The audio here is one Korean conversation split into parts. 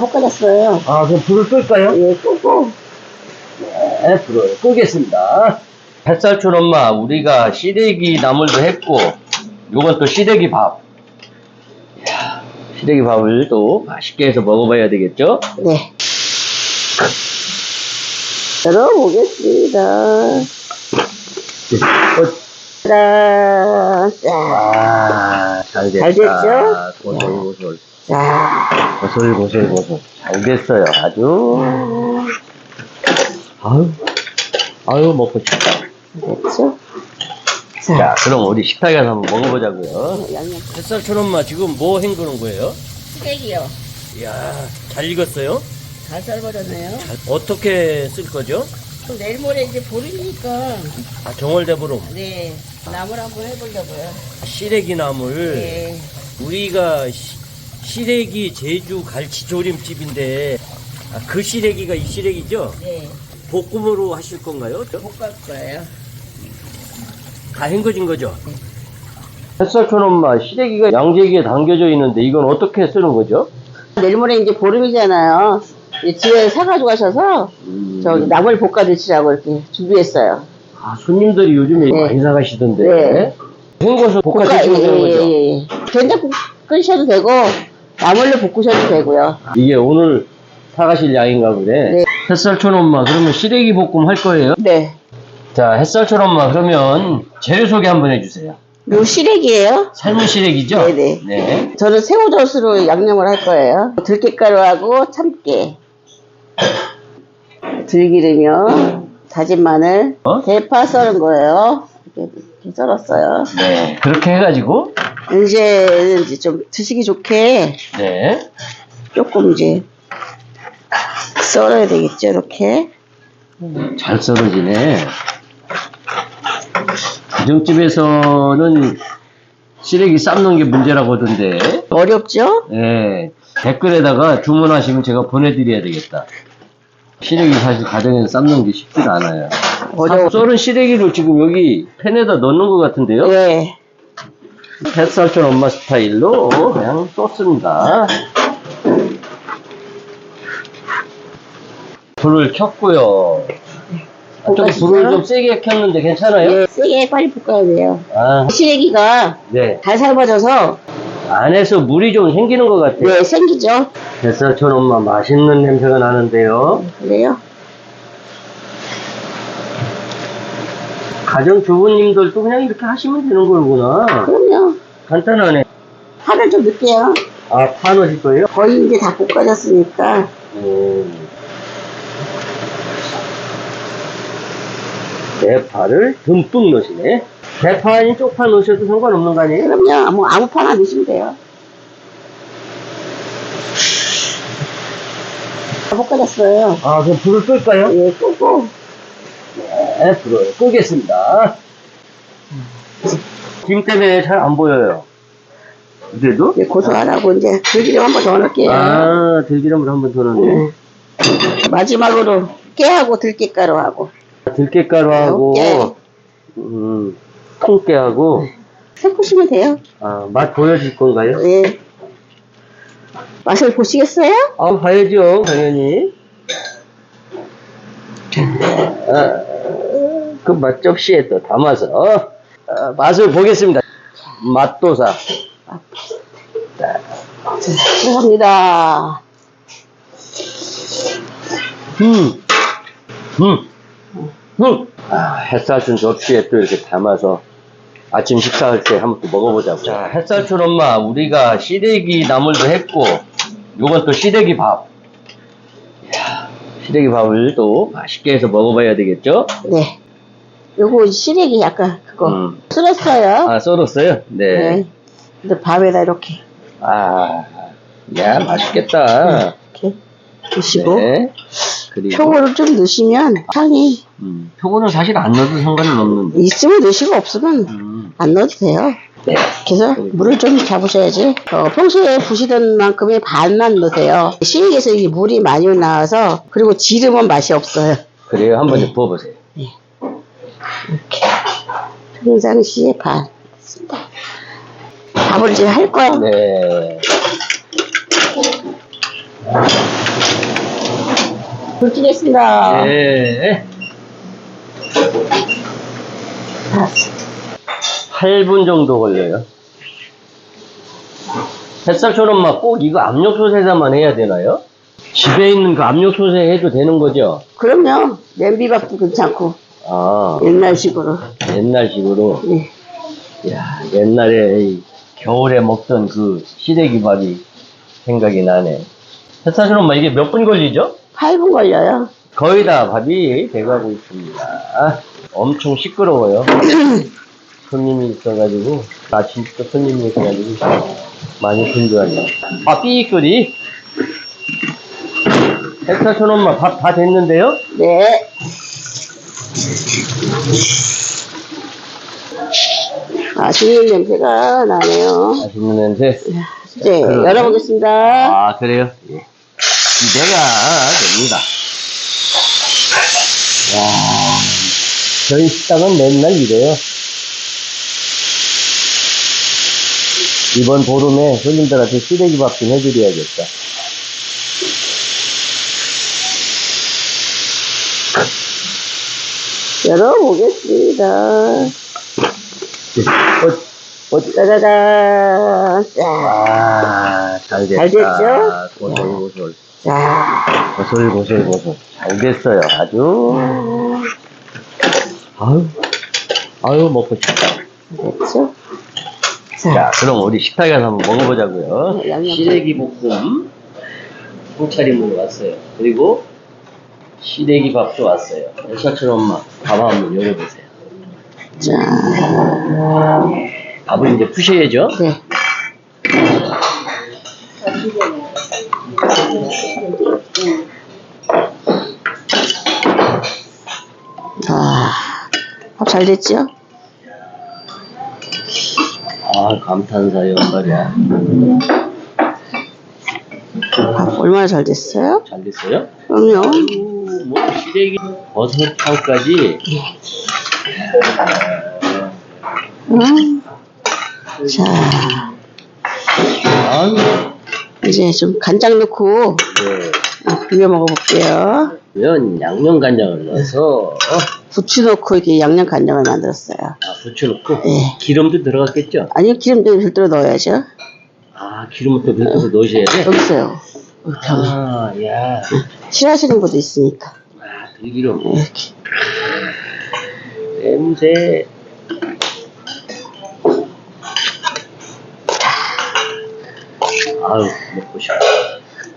볶아졌어요. 아, 그럼 불을 끌까요? 예, 끄고. 네, 불을 끄겠습니다. 햇살촌 엄마, 우리가 시래기 나물도 했고, 요건 또 시래기 밥. 이야, 시래기 밥을 또 맛있게 해서 먹어봐야 되겠죠? 네. 열어보겠습니다. 어, 짜란, 짠. 아, 잘 됐다. 잘 됐죠? 고솔고솔. 자, 고솔고솔고솔. 잘 됐어요. 아주. 아유, 아유, 먹고 싶다. 됐죠? 자, 자, 그럼 우리 식탁에 가서 한번 먹어보자고요. 양념. 햇살촌 엄마, 지금 뭐 헹구는 거예요? 스테이크요. 이야, 잘 익었어요? 잘 삶아졌네요. 잘- 어떻게 쓸 거죠? 또 내일 모레 이제 보름이니까. 아, 정월대보름. 네. 나물 한번 해보려고요. 시래기 나물. 네. 우리가 시, 시래기 제주 갈치조림집인데, 아, 그 시래기가 이 시래기죠? 네. 볶음으로 하실 건가요? 볶을 거예요. 다 헹궈진 거죠? 햇살촌 엄마, 시래기가 양재기에 담겨져 있는데, 이건 어떻게 쓰는 거죠? 내일 모레 이제 보름이잖아요. 이제 집에 사가지고 가셔서 저기 나물 볶아 드시라고 이렇게 준비했어요. 아, 손님들이 요즘에 네. 많이 사가시던데. 네. 헹궈서 볶아 볶아, 예, 거죠? 예, 예, 예. 된장국 끓이셔도 되고, 나물로 볶으셔도 되고요. 이게 오늘 사가실 양인가 보네. 네. 햇살촌 엄마, 그러면 시래기 볶음 할 거예요? 네. 자, 햇살촌 엄마, 그러면 재료 소개 한번 해주세요. 요 시래기예요. 삶은 시래기죠? 네네. 네. 저는 새우젓으로 양념을 할 거예요. 들깨가루하고 참깨, 들기름이요, 다진 마늘, 어? 대파 썰은 거예요. 이렇게, 이렇게 썰었어요. 네. 그렇게 해가지고, 이제는 이제 좀 드시기 좋게 네. 조금 이제 썰어야 되겠죠, 이렇게. 잘 썰어지네. 가정집에서는 시래기 삶는 게 문제라고 하던데, 어렵죠? 네. 댓글에다가 주문하시면 제가 보내드려야 되겠다. 시래기 사실 가정에서 삶는 게 쉽지가 않아요. 어려워. 썰은 시래기를 지금 여기 팬에다 넣는 것 같은데요? 네. 햇살촌 엄마 스타일로 그냥 떴습니다. 불을 켰고요. 저기 볶아주세요. 불을 좀 세게 켰는데 괜찮아요? 네, 세게 빨리 볶아야 돼요. 아, 시래기가 네. 잘 삶아져서 안에서 물이 좀 생기는 것 같아요. 네 생기죠. 햇살촌 엄마 맛있는 냄새가 나는데요. 그래요? 가정주부님들도 그냥 이렇게 하시면 되는 거구나. 그럼요. 간단하네. 파를 좀 넣을게요. 아, 파 넣으실 거예요? 거의 이제 다 볶아졌으니까 음. 대파를 듬뿍 넣으시네. 대파 아닌 쪽파 넣으셔도 상관없는 거 아니에요? 그럼요. 뭐 아무 파나 넣으시면 돼요. 다 볶아졌어요. 아, 그럼 불을 끌까요? 예, 끄고 네, 불을 끄겠습니다. 김 때문에 잘 안 보여요. 그래도? 이제 고소하라고 이제 들기름 한 번 더 넣을게요. 아, 들기름을 한 번 더 넣네. 음. 마지막으로 깨하고 들깨가루하고 들깨가루하고, 깨. 음, 통깨하고, 섞으시면 돼요. 아, 맛 보여줄 건가요? 예. 맛을 보시겠어요? 아, 봐야죠, 당연히. 아, 그 맛접시에 또 담아서, 어, 맛을 보겠습니다. 맛도사. 자, 감사합니다. 음, 음, 음. 아, 햇살춘 접시에 또 이렇게 담아서 아침 식사할 때 한번 또 먹어보자고. 자, 햇살춘 엄마, 우리가 시래기 나물도 했고, 요건 또 시래기 밥. 이야, 시래기 밥을 또 맛있게 해서 먹어봐야 되겠죠? 네. 요거 시래기 약간 그거 음. 쓸었어요. 아, 썰었어요? 네. 네. 근데 밥에다 이렇게 아, 야, 맛있겠다. 이렇게 드시고 네. 그리고, 표고를 좀 넣으시면 향이 음, 표고는 사실 안 넣어도 상관은 없는데. 있으면 넣으시고 없으면 음, 안 넣어도 돼요. 네. 그래서 물을 좀 잡으셔야지. 어, 평소에 부시던 만큼의 반만 넣으세요. 시래기에서 이 물이 많이 나와서 그리고 지르면 맛이 없어요. 그래요. 한번 네. 좀 부어보세요. 평상시에 반. 밥을 이제 할 거야. 네. 불 찌겠습니다. 네. 8분 정도 걸려요. 햇살처럼 막 꼭 이거 압력솥에다만 해야 되나요? 집에 있는 그 압력솥에 해도 되는 거죠? 그럼요. 냄비밥도 괜찮고 아, 옛날식으로. 옛날식으로. 예. 야, 옛날에 이 겨울에 먹던 그 시래기 밥이 생각이 나네. 햇살처럼 막 이게 몇 분 걸리죠? 8분 걸려요. 거의 다 밥이 돼가고 있습니다. 엄청 시끄러워요. 손님이 있어가지고, 아침부터 손님이 있어가지고, 많이 분주하네요. 아, 삐익 소리. 헬타천 엄마 밥다 됐는데요? 네. 맛있는 냄새가 나네요. 맛있는 냄새. 이제 열어보겠습니다. 아, 그래요? 예. 기대가 됩니다. 와, 저희 식당은 맨날 이래요. 이번 보름에 손님들한테 시래기 밥 좀 해드려야겠다. 열어보겠습니다. 어, 어, 짜자잔. 자, 아, 잘 됐다. 잘 됐죠? 고솔고솔. 자, 고솔고솔고솔. 잘 됐어요. 아주. 아유, 아유, 먹고 싶다. 됐죠? 자, 자, 그럼 우리 식탁에 가서 한번 먹어보자고요. 네, 양념. 시래기 볶음 통차림 으로 왔어요. 그리고 시래기 밥도 왔어요. 여사철 엄마 밥 한번 열어보세요. 자, 밥을 이제 푸셔야죠. 네. 아, 밥 잘 됐죠? 아, 감탄사요, 말이야. 밥 얼마나 잘 됐어요? 잘 됐어요? 그럼요. 뭐 시래기 버섯탕까지 음. 자, 아유, 이제 좀 간장 넣고 네. 비벼 먹어볼게요. 면 양념 간장을 넣어서 어, 부추 넣고 이렇게 양념 간장을 만들었어요. 아, 부추 넣고 네. 기름도 들어갔겠죠? 아니요, 기름도 별도로 넣어야죠. 아, 기름을 또 별도로 넣으셔야 돼? 여기 있어요. 여기 병에. 아, 야. 싫어하시는 분도 있으니까. 아, 들기름. 이렇게. 냄새. 아유, 먹고 싶다.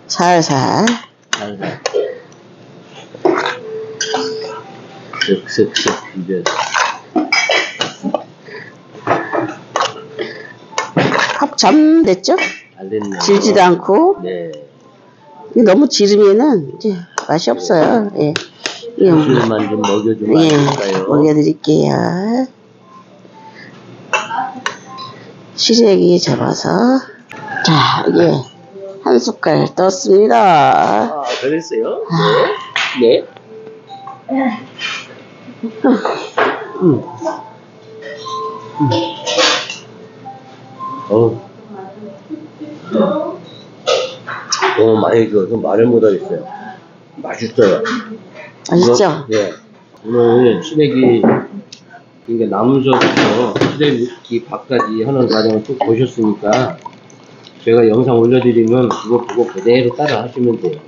살살. 살살. 슥슥슥 비벼. 밥참 됐죠? 잘 됐네. 질지도 않고. 네. 이게 너무 지르면은 이제 맛이 없어요. 예. 예. 술만 좀 먹여주면 안 예. 될까요? 먹여드릴게요. 시래기 잡아서. 자, 이게 한 숟갈 떴습니다. 아, 그랬어요? 네. 네. 음. 음. 어우. 너무 많이 줘서 말을 못하겠어요. 맛있어요. 맛있죠? 이거, 예. 오늘 시래기, 이게 나무서부터 시래기 밥까지 하는 과정을 쭉 보셨으니까 제가 영상 올려드리면 그거 보고 그대로 따라 하시면 돼요.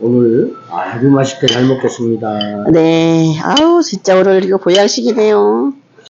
오늘 아주 맛있게 잘 먹겠습니다. 네. 아우, 진짜 오늘 이거 보양식이네요.